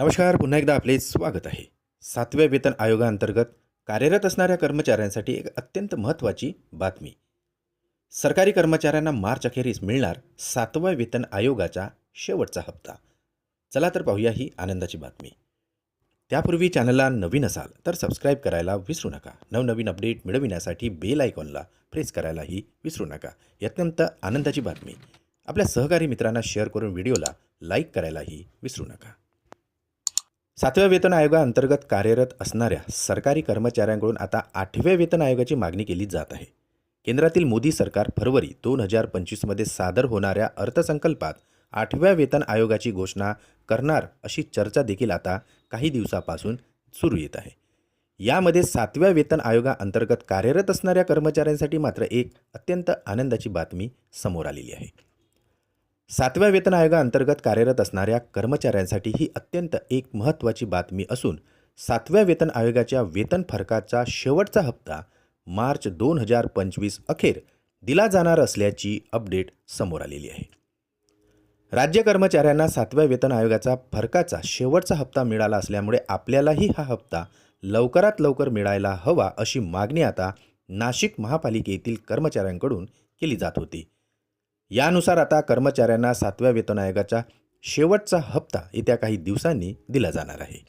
नमस्कार पुन्हा एकदा आपले स्वागत आहे. सातव्या वेतन आयोगाअंतर्गत कार्यरत असणाऱ्या कर्मचाऱ्यांसाठी एक अत्यंत महत्त्वाची बातमी. सरकारी कर्मचाऱ्यांना मार्च अखेरीस मिळणार सातव्या वेतन आयोगाचा शेवटचा हप्ता. चला तर पाहूया ही आनंदाची बातमी. त्यापूर्वी चॅनलला नवीन असाल तर सबस्क्राईब करायला विसरू नका. नवनवीन अपडेट मिळविण्यासाठी बेल आयकॉनला प्रेस करायलाही विसरू नका. अत्यंत आनंदाची बातमी. आपल्या सहकारी मित्रांना शेअर करून व्हिडिओला लाईक करायलाही विसरू नका. सातव्या वेतन आयोगाअंतर्गत कार्यरत असणाऱ्या सरकारी कर्मचाऱ्यांकडून आता आठव्या वेतन आयोगाची मागणी केली जात आहे. केंद्रातील मोदी सरकार फरवरी दोन हजार पंचवीसमध्ये सादर होणाऱ्या अर्थसंकल्पात आठव्या वेतन आयोगाची घोषणा करणार अशी चर्चा देखील आता काही दिवसापासून सुरू येत आहे. यामध्ये सातव्या वेतन आयोगाअंतर्गत कार्यरत असणाऱ्या कर्मचाऱ्यांसाठी मात्र एक अत्यंत आनंदाची बातमी समोर आलेली आहे. सातव्या वेतन आयोगाअंतर्गत कार्यरत असणाऱ्या कर्मचाऱ्यांसाठी ही अत्यंत एक महत्त्वाची बातमी असून सातव्या वेतन आयोगाच्या वेतन फरकाचा शेवटचा हप्ता मार्च दोन हजार पंचवीस अखेर दिला जाणार असल्याची अपडेट समोर आलेली आहे. राज्य कर्मचाऱ्यांना सातव्या वेतन आयोगाचा फरकाचा शेवटचा हप्ता मिळाला असल्यामुळे आपल्यालाही हा हप्ता लवकरात लवकर मिळायला हवा अशी मागणी आता नाशिक महापालिकेतील कर्मचाऱ्यांकडून केली जात होती. यानुसार आता कर्मचाऱ्यांना सातव्या वेतन आयोगाच्या शेवटचा हप्ता येत्या काही दिवसांनी दिला जाणार आहे.